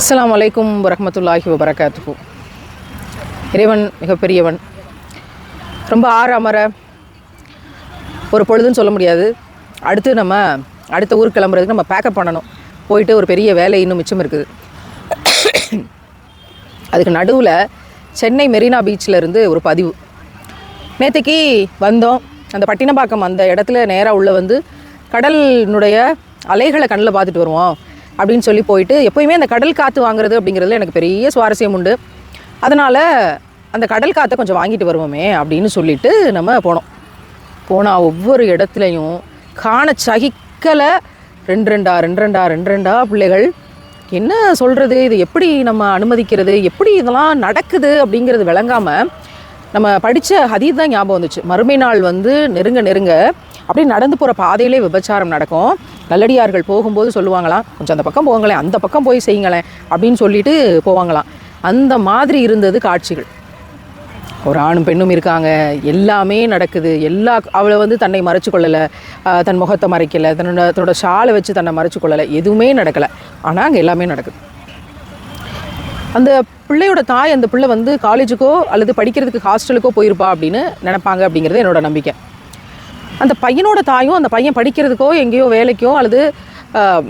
அஸ்லாம் அலைக்கும் வரமத்துல்லாஹி வபரகாத்துகு இறைவன் மிகப்பெரியவன். ரொம்ப ஆற அமர ஒரு பொழுதுன்னு சொல்ல முடியாது. அடுத்து நம்ம அடுத்த ஊருக்கு கிளம்புறதுக்கு நம்ம பேக்கப் பண்ணணும். போயிட்டு ஒரு பெரிய வேலை இன்னும் மிச்சம் இருக்குது. அதுக்கு நடுவில் சென்னை மெரினா பீச்சில் இருந்து ஒரு பதிவு. நேற்றுக்கு வந்தோம். அந்த பட்டினப்பாக்கம் அந்த இடத்துல நேராக உள்ளே வந்து கடலினுடைய அலைகளை கண்ணில் பார்த்துட்டு வருவோம். அப்படின்னு சொல்லி போயிட்டு எப்போயுமே அந்த கடல் காற்று வாங்குறது அப்படிங்கிறதுல எனக்கு பெரிய சுவாரஸ்யம் உண்டு. அதனால் அந்த கடல் காற்றை கொஞ்சம் வாங்கிட்டு வருவோமே அப்படின்னு சொல்லிட்டு நம்ம போனோம். போனால் ஒவ்வொரு இடத்துலையும் காண சகிக்கலை. ரெண்டு ரெண்டா ரெண்டு ரெண்டா ரெண்டு ரெண்டா பிள்ளைகள். என்ன சொல்கிறது இது எப்படி நம்ம அனுமதிக்கிறது? எப்படி இதெல்லாம் நடக்குது அப்படிங்கிறது விளங்காமல் நம்ம படித்த ஹதீர் தான் ஞாபகம் வந்துச்சு. மறுமை நாள் வந்து நெருங்க நெருங்க அப்படியே நடந்து போகிற பாதையிலே விபச்சாரம் நடக்கும். நல்லடியார்கள் போகும்போது சொல்லுவாங்களாம் கொஞ்சம் அந்த பக்கம் போங்களேன் அந்த பக்கம் போய் செய்யுங்களேன் அப்படின்னு சொல்லிட்டு போவாங்களாம். அந்த மாதிரி இருந்தது காட்சிகள். ஒரு ஆணும் பெண்ணும் இருக்காங்க எல்லாமே நடக்குது. எல்லா அவளை வந்து தன்னை மறைச்சு கொள்ளலை தன் முகத்தை மறைக்கலை தன்னோட தன்னோட ஷாலை வச்சு தன்னை மறைச்சு கொள்ளலை எதுவுமே நடக்கலை. ஆனால் அங்கே எல்லாமே நடக்குது. அந்த பிள்ளையோட தாய் அந்த பிள்ளை வந்து காலேஜுக்கோ அல்லது படிக்கிறதுக்கு ஹாஸ்டலுக்கோ போயிருப்பா அப்படின்னு நினைப்பாங்க அப்படிங்கிறது என்னோட நம்பிக்கை. அந்த பையனோட தாயும் அந்த பையன் படிக்கிறதுக்கோ எங்கேயோ வேலைக்கோ அல்லது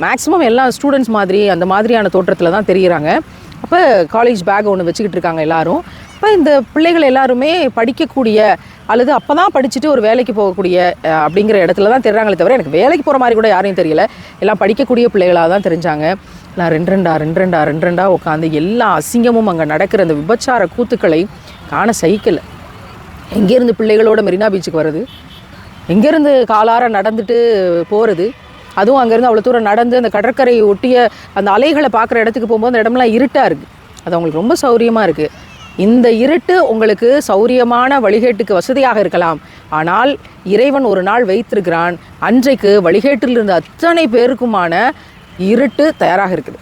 மேக்ஸிமம் எல்லா ஸ்டூடெண்ட்ஸ் மாதிரி அந்த மாதிரியான தோற்றத்தில் தான் தெரிகிறாங்க அப்போ காலேஜ் பேக் ஒன்று வச்சுக்கிட்டு இருக்காங்க எல்லாரும். இப்போ இந்த பிள்ளைகள் எல்லாருமே படிக்கக்கூடிய அல்லது அப்போ தான் படிச்சுட்டு ஒரு வேலைக்கு போகக்கூடிய அப்படிங்கிற இடத்துல தான் தெரிறாங்களே தவிர எனக்கு வேலைக்கு போகிற மாதிரி கூட யாரையும் தெரியல. எல்லாம் படிக்கக்கூடிய பிள்ளைகளாக தான் தெரிஞ்சாங்க. நான் ரெண்டு ரெண்டா ரெண்டு ரெண்டா ரெண்டு ரெண்டா உட்காந்து எல்லா அசிங்கமும் அங்கே நடக்கிற அந்த விபச்சார கூத்துக்களை காண சைக்கிள் எங்கேருந்து பிள்ளைகளோட மெரினா பீச்சுக்கு வருது எங்கேருந்து காலார நடந்துட்டு போகிறது அதுவும் அங்கேருந்து அவ்வளோ தூரம் நடந்து அந்த கடற்கரையை ஒட்டிய அந்த அலைகளை பார்க்குற இடத்துக்கு போகும்போது அந்த இடம்லாம் இருட்டாக இருக்குது அது அவங்களுக்கு ரொம்ப சௌரியமாக இருக்குது இந்த இருட்டு உங்களுக்கு சௌரியமான வழிகேட்டுக்கு வசதியாக இருக்கலாம். ஆனால் இறைவன் ஒரு நாள் வைத்திருக்கிறான். அன்றைக்கு வழிகேட்டில் இருந்த அத்தனை பேருக்குமான இருட்டு தயாராக இருக்குது.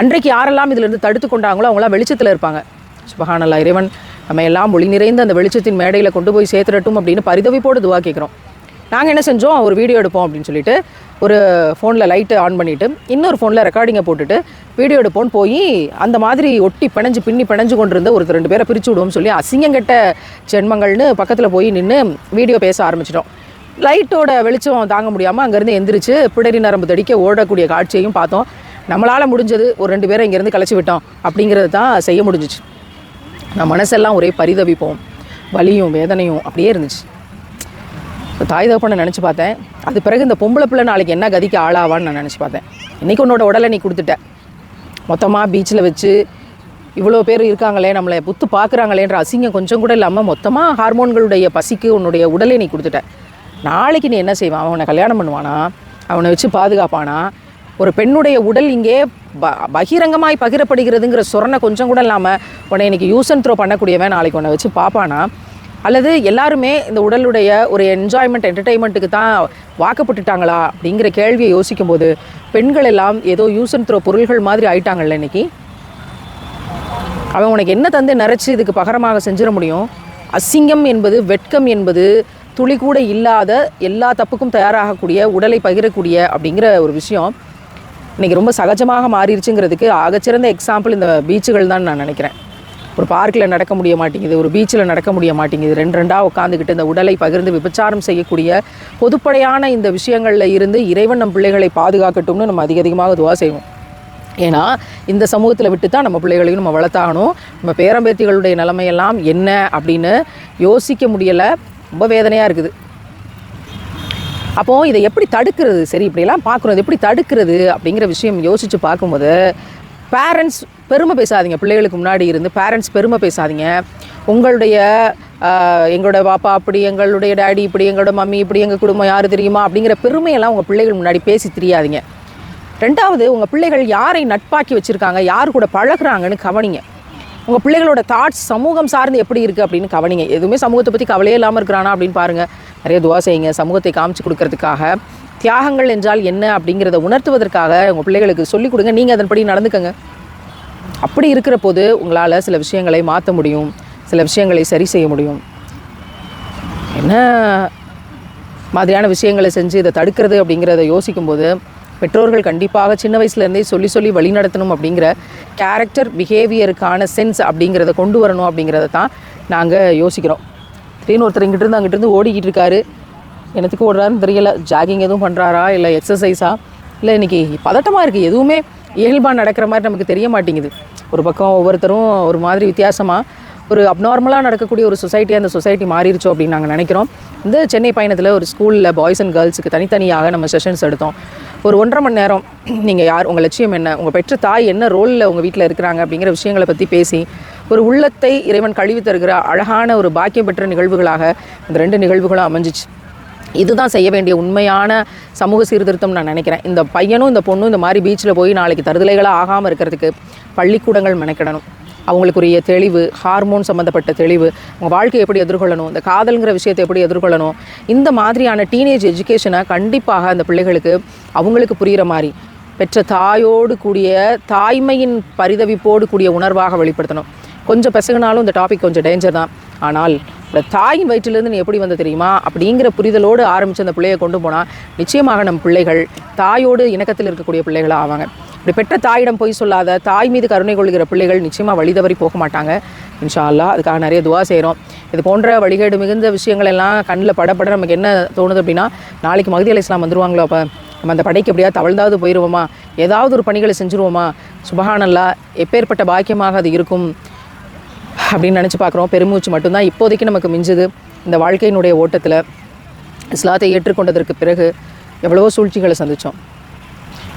அன்றைக்கு யாரெல்லாம் இதிலிருந்து தடுத்து கொண்டாங்களோ அவங்களாம் வெளிச்சத்தில் இருப்பாங்க. சுபஹானல்லா இறைவன் நம்ம எல்லாம் ஒளி நிறைந்த அந்த வெளிச்சத்தின் மேடையில் கொண்டு போய் சேர்த்துடட்டும் அப்படின்னு பரிதவிப்போடு துவா கேட்குறோம் நாங்கள் என்ன செஞ்சோம்? ஒரு வீடியோ எடுப்போம் அப்படின்னு சொல்லிட்டு ஒரு ஃபோனில் லைட்டு ஆன் பண்ணிவிட்டு இன்னொரு ஃபோனில் ரெக்கார்டிங்கை போட்டுட்டு வீடியோ எடுப்போம்னு போய் அந்த மாதிரி ஒட்டி பிணைஞ்சு பின்னி பிணைஞ்சு கொண்டிருந்த ஒரு ரெண்டு பேரை பிரித்து விடுவோம்னு சொல்லி அசிங்கங்கெட்ட ஜென்மங்கள்னு பக்கத்தில் போய் நின்று வீடியோ பேச ஆரம்பிச்சிட்டோம். லைட்டோட வெளிச்சம் தாங்க முடியாமல் அங்கேருந்து எந்திரிச்சு பிடரி நரம்பு தடிக்க ஓடக்கூடிய காட்சியையும் பார்த்தோம். நம்மளால் முடிஞ்சது ஒரு ரெண்டு பேரை இங்கேருந்து கலைச்சி விட்டோம். அப்படிங்கிறது தான் செய்ய முடிஞ்சிச்சு. நம்ம மனசெல்லாம் ஒரே பரிதவிப்போம். வலியும் வேதனையும் அப்படியே இருந்துச்சு. தாய் தகப்பனை நினச்சி பார்த்தேன். அது பிறகு இந்த பொம்பளை பிள்ளை நாளைக்கு என்ன கதிக்கு ஆளாவான்னு நான் நினச்சி பார்த்தேன். இன்றைக்கி உன்னோட உடலை நீ கொடுத்துட்ட. மொத்தமாக பீச்சில் வச்சு இவ்வளோ பேர் இருக்காங்களே நம்மளை புத்து பார்க்குறாங்களேன்ற அசிங்கம் கொஞ்சம் கூட இல்லாமல் மொத்தமாக ஹார்மோன்களுடைய பசிக்கு உன்னுடைய உடலை நீ கொடுத்துட்ட. நாளைக்கு நீ என்ன செய்வான் அவனை கல்யாணம் பண்ணுவானா? அவனை வச்சு பாதுகாப்பானா? ஒரு பெண்ணுடைய உடல் இங்கே ப பகிரங்கமாய் பகிரப்படுகிறதுங்கிற சொரணை கொஞ்சம் கூட இல்லாமல் உன்னை இன்றைக்கி யூஸ் அண்ட் த்ரோ பண்ணக்கூடியவன் நாளைக்கு உன்னை வச்சு பார்ப்பானா? அல்லது எல்லாருமே இந்த உடலுடைய ஒரு என்ஜாய்மெண்ட் என்டர்டெயின்மெண்ட்டுக்கு தான் வாக்கப்பட்டுட்டாங்களா அப்படிங்கிற கேள்வியை யோசிக்கும் போது பெண்கள் எல்லாம் ஏதோ யூஸ் அண்ட் த்ரோ பொருள்கள் மாதிரி ஆயிட்டாங்கல்ல இன்னைக்கு? அவன் உனக்கு என்ன தந்து நிறைச்சி இதுக்கு பகரமாக செஞ்சிட முடியும்? அசிங்கம் என்பது வெட்கம் என்பது துளி கூட இல்லாத எல்லா தப்புக்கும் தயாராகக்கூடிய உடலை பகிரக்கூடிய அப்படிங்கிற ஒரு விஷயம் இன்றைக்கி ரொம்ப சகஜமாக மாறிடுச்சுங்கிறதுக்கு ஆகச்சிறந்த எக்ஸாம்பிள் இந்த பீச்சுகள் தான் நான் நினைக்கிறேன். ஒரு பார்க்கில் நடக்க முடிய மாட்டேங்குது ஒரு பீச்சில் நடக்க முடிய மாட்டேங்குது. ரெண்டு ரெண்டாக உட்காந்துக்கிட்டு இந்த உடலை பகிர்ந்து விபச்சாரம் செய்யக்கூடிய பொதுப்படையான இந்த விஷயங்களில் இருந்து இறைவன் நம் பிள்ளைகளை பாதுகாக்கட்டும்னு நம்ம அதிக அதிகமாக துவா செய்வோம். ஏன்னா இந்த சமூகத்தில் விட்டு தான் நம்ம பிள்ளைகளையும் நம்ம வளர்த்தாகணும். நம்ம பேரம்பேத்திகளுடைய நிலைமையெல்லாம் என்ன அப்படின்னு யோசிக்க முடியலை. ரொம்ப வேதனையாக இருக்குது. அப்போது இதை எப்படி தடுக்கிறது? சரி இப்படியெல்லாம் பார்க்குறது எப்படி தடுக்கிறது? அப்படிங்கிற விஷயம் யோசித்து பார்க்கும்போது பேரண்ட்ஸ் பெருமை பேசாதீங்க. பிள்ளைகளுக்கு முன்னாடி இருந்து பேரண்ட்ஸ் பெருமை பேசாதீங்க. உங்களுடைய எங்களோட பாப்பா அப்படி எங்களுடைய டேடி இப்படி எங்களோட மம்மி இப்படி எங்கள் குடும்பம் யார் தெரியுமா? அப்படிங்கிற பெருமையெல்லாம் உங்கள் பிள்ளைகள் முன்னாடி பேசி தெரியாதீங்க. ரெண்டாவது உங்கள் பிள்ளைகள் யாரை நட்பாக்கி வச்சுருக்காங்க? யார் கூட பழகுறாங்கன்னு கவனிங்க. உங்கள் பிள்ளைகளோட தாட்ஸ் சமூகம் சார்ந்து எப்படி இருக்குது அப்படின்னு கவனிங்க. எதுவுமே சமூகத்தை பற்றி கவலையே இல்லாமல் இருக்கிறானா அப்படின்னு பாருங்கள் நிறைய துவா செய்யுங்க. சமூகத்தை காமிச்சு கொடுக்கறதுக்காக. தியாகங்கள் என்றால் என்ன அப்படிங்கிறத உணர்த்துவதற்காக உங்கள் பிள்ளைகளுக்கு சொல்லிக் கொடுங்க. நீங்கள் அதன்படி நடந்துக்கங்க. அப்படி இருக்கிற போது உங்களால் சில விஷயங்களை மாற்ற முடியும். சில விஷயங்களை சரி செய்ய முடியும். என்ன மாதிரியான விஷயங்களை செஞ்சு இதை தடுக்கிறது அப்படிங்கிறத யோசிக்கும்போது பெற்றோர்கள் கண்டிப்பாக சின்ன வயசுலேருந்தே சொல்லி சொல்லி வழிநடத்தணும் அப்படிங்கிற கேரக்டர் பிஹேவியருக்கான சென்ஸ் அப்படிங்கிறத கொண்டு வரணும் அப்படிங்கிறத தான் நாங்கள் யோசிக்கிறோம். திடீர்னு ஒருத்தர் இங்கிட்டிருந்து அங்கிட்டிருந்து ஓடிக்கிட்டு இருக்காரு. என்னத்துக்கு ஓடுறாருன்னு தெரியல. ஜாகிங் எதுவும் பண்ணுறாரா இல்லை எக்ஸசைஸா இல்லை இன்றைக்கி பதட்டமாக இருக்குது எதுவுமே இயல்பாக நடக்கிற மாதிரி நமக்கு தெரிய மாட்டேங்குது. ஒரு பக்கம் ஒவ்வொருத்தரும் ஒரு மாதிரி வித்தியாசமாக ஒரு அப்நார்மலாக நடக்கக்கூடிய ஒரு சொசைட்டியாக அந்த சொசைட்டி மாறிடுச்சோ அப்படின்னு நாங்கள் நினைக்கிறோம். இந்த சென்னை பயணத்தில் ஒரு ஸ்கூலில் பாய்ஸ் அண்ட் கேர்ள்ஸுக்கு தனித்தனியாக நம்ம செஷன்ஸ் எடுத்தோம். ஒரு ஒன்றரை மணி நேரம் நீங்கள் யார் உங்கள் லட்சியம் என்ன? உங்கள் பெற்ற தாய் என்ன ரோலில் உங்கள் வீட்டில் இருக்கிறாங்க? அப்படிங்கிற விஷயங்களை பற்றி பேசி ஒரு உள்ளத்தை இறைவன் கழிவு தருகிற அழகான ஒரு பாக்கியம் பெற்ற நிகழ்வுகளாக இந்த ரெண்டு நிகழ்வுகளும் அமைஞ்சிச்சு. இதுதான் செய்ய வேண்டிய உண்மையான சமூக சீர்திருத்தம் நான் நினைக்கிறேன். இந்த பையனும் இந்த பொண்ணும் இந்த மாதிரி பீச்சில் போய் நாளைக்கு தருதலைகளாக ஆகாமல் இருக்கிறதுக்கு பள்ளிக்கூடங்கள் மெனக்கிடணும். அவங்களுக்குரிய தெளிவு ஹார்மோன் சம்மந்தப்பட்ட தெளிவு அவங்க வாழ்க்கையை எப்படி எதிர்கொள்ளணும் இந்த காதல்ங்கிற விஷயத்தை எப்படி எதிர்கொள்ளணும் இந்த மாதிரியான டீனேஜ் எஜுகேஷனை கண்டிப்பாக அந்த பிள்ளைகளுக்கு அவங்களுக்கு புரிகிற மாதிரி பெற்ற தாயோடு கூடிய தாய்மையின் பரிதவிப்போடு கூடிய உணர்வாக வெளிப்படுத்தணும். கொஞ்சம் பெசகுனாலும் இந்த டாபிக் கொஞ்சம் டேஞ்சர் தான். ஆனால் இந்த தாயின் வயிற்றிலிருந்து நீ எப்படி வந்த தெரியுமா? அப்படிங்கிற புரிதலோடு ஆரம்பித்து அந்த பிள்ளையை கொண்டு போனால் நிச்சயமாக நம் பிள்ளைகள் தாயோடு இணக்கத்தில் இருக்கக்கூடிய பிள்ளைகளாக ஆவாங்க. இப்படி பெற்ற தாயிடம் போய் சொல்லாத தாய் மீது கருணை கொள்கிற பிள்ளைகள் நிச்சயமாக வழி தவறி போக மாட்டாங்க. இன்ஷா அல்லா அதுக்காக நிறைய துவா செய்கிறோம் இது போன்ற வழிகேடு மிகுந்த விஷயங்கள் எல்லாம் கண்ணில் படப்பட நமக்கு என்ன தோணுது அப்படின்னா நாளைக்கு மகதி அலி இஸ்லாம் வந்துருவாங்களோ அப்போ நம்ம அந்த படைக்கு எப்படியா தவழ்ந்தாவது போயிடுவோமா ஏதாவது ஒரு பணிகளை செஞ்சுருவோமா? சுபஹானல்லா எப்பேற்பட்ட பாக்கியமாக அது இருக்கும்? அப்படின்னு நினச்சி பார்க்குறோம். பெருமூச்சு மட்டும்தான் இப்போதைக்கு நமக்கு மிஞ்சுது. இந்த வாழ்க்கையினுடைய ஓட்டத்தில் இஸ்லாத்தை ஏற்றுக்கொண்டதற்கு பிறகு எவ்வளவோ சூழ்ச்சிகளை சந்தித்தோம்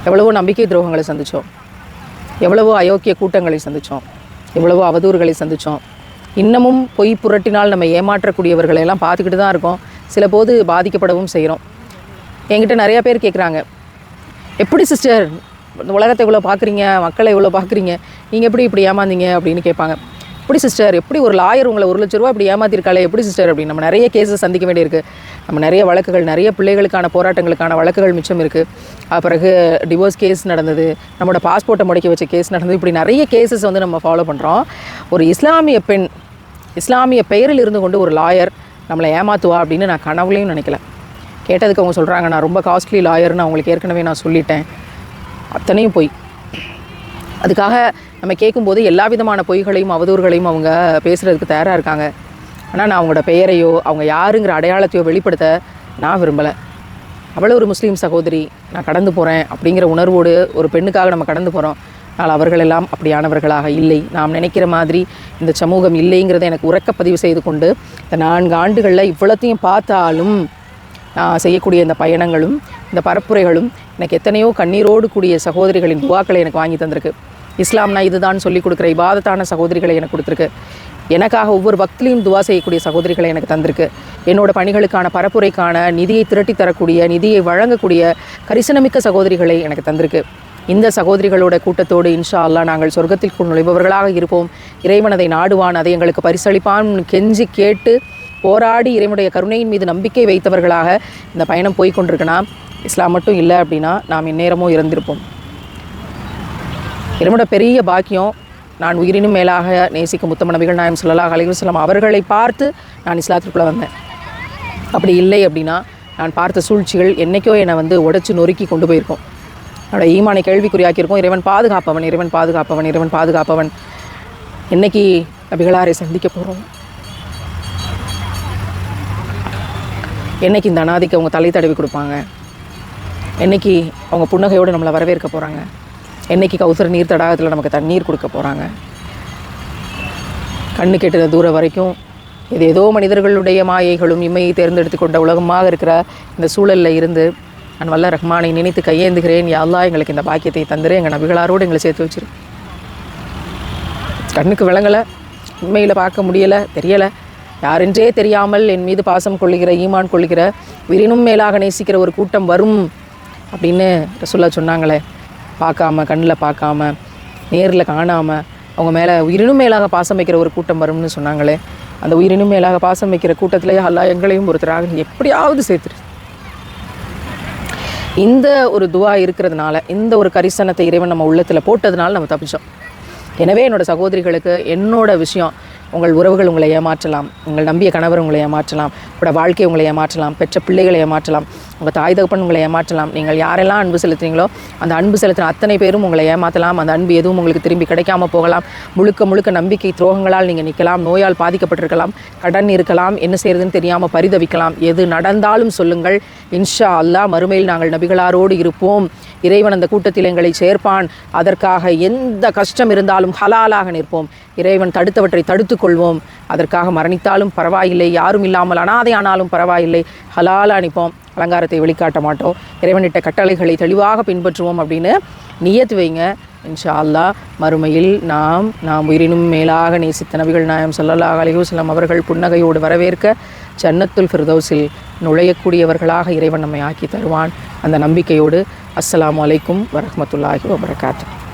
எவ்வளவோ நம்பிக்கை துரோகங்களை சந்தித்தோம் எவ்வளவோ அயோக்கிய கூட்டங்களை சந்தித்தோம் எவ்வளவோ அவதூறுகளை சந்தித்தோம் இன்னமும் பொய் புரட்டினால் நம்ம ஏமாற்றக்கூடியவர்களை எல்லாம் பார்த்துக்கிட்டு தான் இருக்கோம். சில போது பாதிக்கப்படவும் செய்கிறோம் என்கிட்ட நிறையா பேர் கேட்குறாங்க எப்படி சிஸ்டர் இந்த உலகத்தை இவ்வளோ பார்க்குறீங்க மக்களை இவ்வளோ பார்க்குறீங்க நீங்கள் எப்படி இப்படி ஏமாந்தீங்க? அப்படின்னு கேட்பாங்க. எப்படி சிஸ்டர் எப்படி ஒரு லாயர் உங்களை ஒரு லட்ச ரூபா இப்படி ஏமாத்திருக்காளே? எப்படி சிஸ்டர் அப்படின்னு நம்ம நிறைய கேஸஸ் சந்திக்க வேண்டியிருக்கு. நம்ம நிறைய வழக்குகள் நிறைய பிள்ளைகளுக்கான போராட்டங்களுக்கான வழக்குகள் மிச்சம் இருக்குது பிறகு டிவோர்ஸ் கேஸ் நடந்தது. நம்மளோட பாஸ்போர்ட்டை முடக்கி வச்ச கேஸ் நடந்தது. இப்படி நிறைய கேசஸ் வந்து நம்ம ஃபாலோ பண்ணுறோம் ஒரு இஸ்லாமிய பெண் இஸ்லாமிய பெயரில் இருந்து கொண்டு ஒரு லாயர் நம்மளை ஏமாத்துவா அப்படின்னு நான் கனவுலையும் நினைக்கல. கேட்டதுக்கு அவங்க சொல்கிறாங்க நான் ரொம்ப காஸ்ட்லி லாயர்னு அவங்களுக்கு ஏற்கனவே நான் சொல்லிட்டேன். அத்தனையும் பொய் அதுக்காக நம்ம கேட்கும்போது எல்லா விதமான பொய்களையும் அவதூறுகளையும் அவங்க பேசுகிறதுக்கு தயாராக இருக்காங்க. ஆனால் நான் அவங்களோட பெயரையோ அவங்க யாருங்கிற அடையாளத்தையோ வெளிப்படுத்த நான் விரும்பலை. அவ்வளோ ஒரு முஸ்லீம் சகோதரி நான் கடந்து போகிறேன் அப்படிங்கிற உணர்வோடு ஒரு பெண்ணுக்காக நம்ம கடந்து போகிறோம் ஆனால் அவர்களெல்லாம் அப்படியானவர்களாக இல்லை. நாம் நினைக்கிற மாதிரி இந்த சமூகம் இல்லைங்கிறத எனக்கு உறக்க பதிவு செய்து கொண்டு இந்த நான்கு ஆண்டுகளில் இவ்வளோத்தையும் பார்த்தாலும் செய்யக்கூடிய இந்த பயணங்களும் இந்த பரப்புரைகளும் எனக்கு எத்தனையோ கண்ணீரோடு கூடிய சகோதரிகளின் துவாக்களை எனக்கு வாங்கி தந்திருக்கு. இஸ்லாம்னா இதுதான் சொல்லிக் கொடுக்குற இபாதத்தான சகோதரிகளை எனக்கு கொடுத்துருக்கு. எனக்காக ஒவ்வொரு பக்திலையும் துவா செய்யக்கூடிய சகோதரிகளை எனக்கு தந்திருக்கு. என்னோட பணிகளுக்கான பரப்புரைக்கான நிதியை திரட்டி தரக்கூடிய நிதியை வழங்கக்கூடிய கரிசனமிக்க சகோதரிகளை எனக்கு தந்திருக்கு. இந்த சகோதரிகளோட கூட்டத்தோடு இன்ஷா அல்லாஹ் நாங்கள் சொர்க்கத்திற்குள் நுழைபவர்களாக இருப்போம். இறைவனதை நாடுவான் அதை எங்களுக்கு பரிசளிப்பான் கெஞ்சி கேட்டு போராடி இறைவனுடைய கருணையின் மீது நம்பிக்கை வைத்தவர்களாக இந்த பயணம் போய் இஸ்லாம் மட்டும் இல்லை அப்படின்னா நாம் இந்நேரமும் இறந்திருப்போம். இறைவனோட பெரிய பாக்கியம் நான் உயிரினும் மேலாக நேசிக்கும் முத்தம நபிகள் நாயம் சொல்லலாம் அலைவசலம் அவர்களை பார்த்து நான் இஸ்லாத்திற்குள்ளே வந்தேன். அப்படி இல்லை அப்படின்னா நான் பார்த்த சூழ்ச்சிகள் என்னைக்கோ என்னை வந்து உடச்சி நொறுக்கி கொண்டு போயிருக்கோம். என்னோடய ஈமானை கேள்விக்குறியாக்கியிருக்கோம் இறைவன் பாதுகாப்பவன் இறைவன் பாதுகாப்பவன் இறைவன் பாதுகாப்பவன். என்னைக்கு நபிகளாரை சந்திக்க போகிறோம் என்னைக்கு இந்த அனாதிக்கு அவங்க தலை தடவி கொடுப்பாங்க? என்னைக்கு அவங்க புன்னகையோடு நம்மளை வரவேற்க போகிறாங்க என்னைக்கு கௌசர நீர் தடாகத்தில் நமக்கு தண்ணீர் கொடுக்க போகிறாங்க கண்ணு கெட்டுற தூரம் வரைக்கும் இது ஏதோ மனிதர்களுடைய மாயைகளும் இம்மையை தேர்ந்தெடுத்து கொண்ட உலகமாக இருக்கிற இந்த சூழலில் இருந்து நான் வல்ல ரஹ்மானை நினைத்து கையேந்துகிறேன். யாழ்லா எங்களுக்கு இந்த பாக்கியத்தை தந்துரு. எங்கள் நபிகளாரோடு எங்களை சேர்த்து வச்சிரு. கண்ணுக்கு விளங்கலை உண்மையில் பார்க்க முடியலை தெரியலை. யாரென்றே தெரியாமல் என் மீது பாசம் கொள்ளுகிற ஈமான் கொள்ளுகிற உயிரினும் மேலாக நேசிக்கிற ஒரு கூட்டம் வரும் அப்படின்னு ரசுல்லா சொன்னாங்களே. பார்க்காம கண்ணில் பார்க்காம நேரில் காணாமல் அவங்க மேலே உயிரினும் மேலாக பாசம் வைக்கிற ஒரு கூட்டம் வரும்னு சொன்னாங்களே. அந்த உயிரினும் மேலாக பாசம் வைக்கிற கூட்டத்திலேயே அல்லா எங்களையும் ஒருத்தராக எப்படியாவது சேர்த்துரு. இந்த ஒரு துவா இருக்கிறதுனால இந்த ஒரு கரிசனத்தை இறைவன் நம்ம உள்ளத்தில் போட்டதுனால நம்ம தப்பிச்சோம். எனவே என்னோட சகோதரிகளுக்கு என்னோட விஷயம் உங்கள் உறவுகள் உங்களை ஏமாற்றலாம் உங்கள் நம்பிய கணவர் உங்களை ஏமாற்றலாம் உங்களோட வாழ்க்கை உங்களை ஏமாற்றலாம் பெற்ற பிள்ளைகளை ஏமாற்றலாம் உங்கள் தாய் தகப்பன் உங்களை ஏமாற்றலாம். நீங்கள் யாரெல்லாம் அன்பு செலுத்துறீங்களோ அந்த அன்பு செலுத்தின அத்தனை பேரும் உங்களை ஏமாற்றலாம் அந்த அன்பு எதுவும் உங்களுக்கு திரும்பி கிடைக்காம போகலாம். முழுக்க முழுக்க நம்பிக்கை துரோகங்களால் நீங்கள் நிற்கலாம் நோயால் பாதிக்கப்பட்டிருக்கலாம் கடன் இருக்கலாம் என்ன செய்யறதுன்னு தெரியாமல் பரிதவிக்கலாம். எது நடந்தாலும் சொல்லுங்கள். இன்ஷா அல்லாஹ் மறுமையில் நாங்கள் நபிகளாரோடு இருப்போம். இறைவன் அந்த கூட்டத்தில் எங்களை சேர்ப்பான். அதற்காக எந்த கஷ்டம் இருந்தாலும் ஹலாலாக நிற்போம். இறைவன் தடுத்தவற்றை தடுத்து கொள்வோம். அதற்காக மரணித்தாலும் பரவாயில்லை யாரும் இல்லாமல் அனாதை ஆனாலும் பரவாயில்லை. ஹலாலாக நிற்போம். அலங்காரத்தை வெளிக்காட்ட மாட்டோம். இறைவனிட்ட கட்டளைகளை தெளிவாக பின்பற்றுவோம் அப்படின்னு நியத்து வைங்க. இன்ஷா அல்லாஹ் மறுமையில் நாம் நாம் உயிரினும் மேலாக நேசித்த நபிகள் நாயம் ஸல்லல்லாஹு அலிஹுசலம் அவர்கள் புன்னகையோடு வரவேற்க ஜன்னத்துல் ஃபிர்தௌஸில் நுழையக்கூடியவர்களாக இறைவன் நம்மை ஆக்கி தருவான். அந்த நம்பிக்கையோடு அஸ்லாம் வலைக்கும் வரமத்துல்லாஹி வபரகாத்து